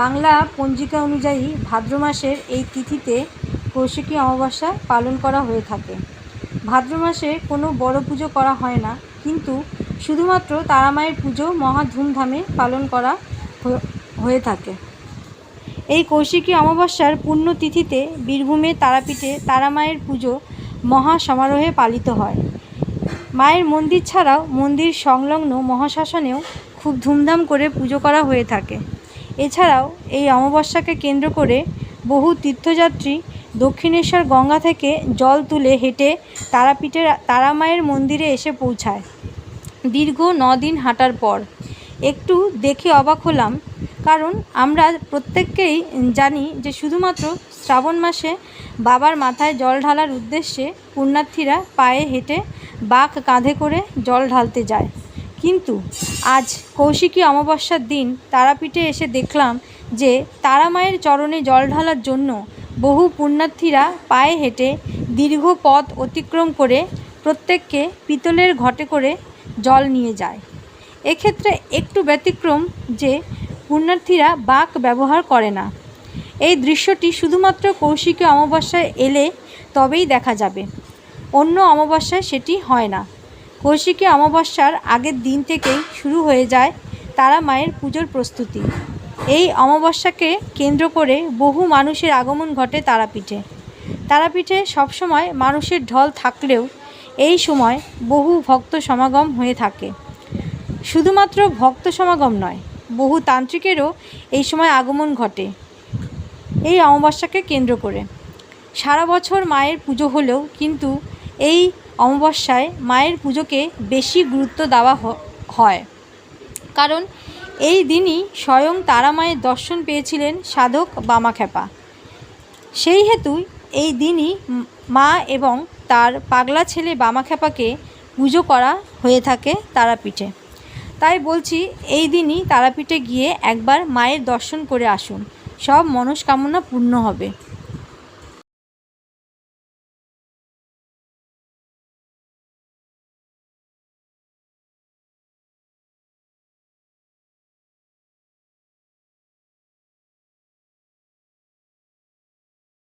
বাংলা পঞ্জিকা অনুযায়ী ভাদ্র মাসের এই তিথিতে কৌশিকী অমাবস্যা পালন করা হয়ে থাকে। ভাদ্র মাসে কোনো বড় পুজো করা হয় না, কিন্তু শুধুমাত্র তারামায়ের পুজো মহা ধুমধামে পালন করা হয়ে থাকে। এই কৌশিকী অমাবস্যার পুণ্যতিথিতে বীরভূমে তারাপীঠে তারামায়ের পুজো মহা সমারোহে পালিত হয়। মায়ের মন্দির ছাড়াও মন্দির সংলগ্ন মহাশাসনেও খুব ধুমধাম করে পুজো করা হয়ে থাকে। এছাড়াও এই অমাবস্যাকে কেন্দ্র করে বহু তীর্থযাত্রী দক্ষিণেশ্বর গঙ্গা থেকে জল তুলে হেঁটে তারাপীঠের, তারামায়ের মন্দিরে এসে পৌঁছায়। দীর্ঘ দিন হাঁটার পর একটু দেখে অবাক হলাম, কারণ আমরা প্রত্যেককেই জানি যে শুধুমাত্র শ্রাবণ মাসে বাবার মাথায় জল ঢালার উদ্দেশ্যে পুণ্যার্থীরা পায়ে হেঁটে বাঘ কাঁধে করে জল ঢালতে যায়। কিন্তু আজ কৌশিকী অমাবস্যার দিন তারাপীঠে এসে দেখলাম যে তারামায়ের চরণে জল ঢালার জন্য বহু পুণ্যার্থীরা পায়ে হেঁটে দীর্ঘ পথ অতিক্রম করে প্রত্যেককে পিতলের ঘটে করে জল নিয়ে যায়। এক্ষেত্রে একটু ব্যতিক্রম যে পুণ্যার্থীরা বাঁক ব্যবহার করে না। এই দৃশ্যটি শুধুমাত্র কৌশিকী অমাবস্যায় এলে তবেই দেখা যাবে। অন্য অমাবস্যায় সেটি হয় না। কৌশিকী অমাবস্যার আগের দিন থেকেই শুরু হয়ে যায় তারা মায়ের পুজোর প্রস্তুতি। এই অমাবস্যাকে কেন্দ্র করে বহু মানুষের আগমন ঘটে তারাপীঠে। তারাপীঠে সবসময় মানুষের ঢল থাকলেও এই সময় বহু ভক্ত সমাগম হয়ে থাকে। শুধুমাত্র ভক্ত সমাগম নয়, বহু তান্ত্রিকেরও এই সময় আগমন ঘটে। এই অমাবস্যাকে কেন্দ্র করে। সারা বছর মায়ের পুজো হলেও কিন্তু এই অমাবস্যায় মায়ের পুজোকে বেশি গুরুত্ব দেওয়া হয়। কারণ এই দিনই স্বয়ং তারা মায়ের দর্শন পেয়েছিলেন সাধক বামাখ্যাপা। সেই হেতু এই দিনই মা এবং তার পাগলা ছেলে বামাখ্যাপাকে পুজো করা হয়ে থাকে তারাপীঠে। তাই বলছি, এই দিনই তারাপীঠে গিয়ে একবার মায়ের দর্শন করে আসুন। সব মনস্কামনা পূর্ণ হবে।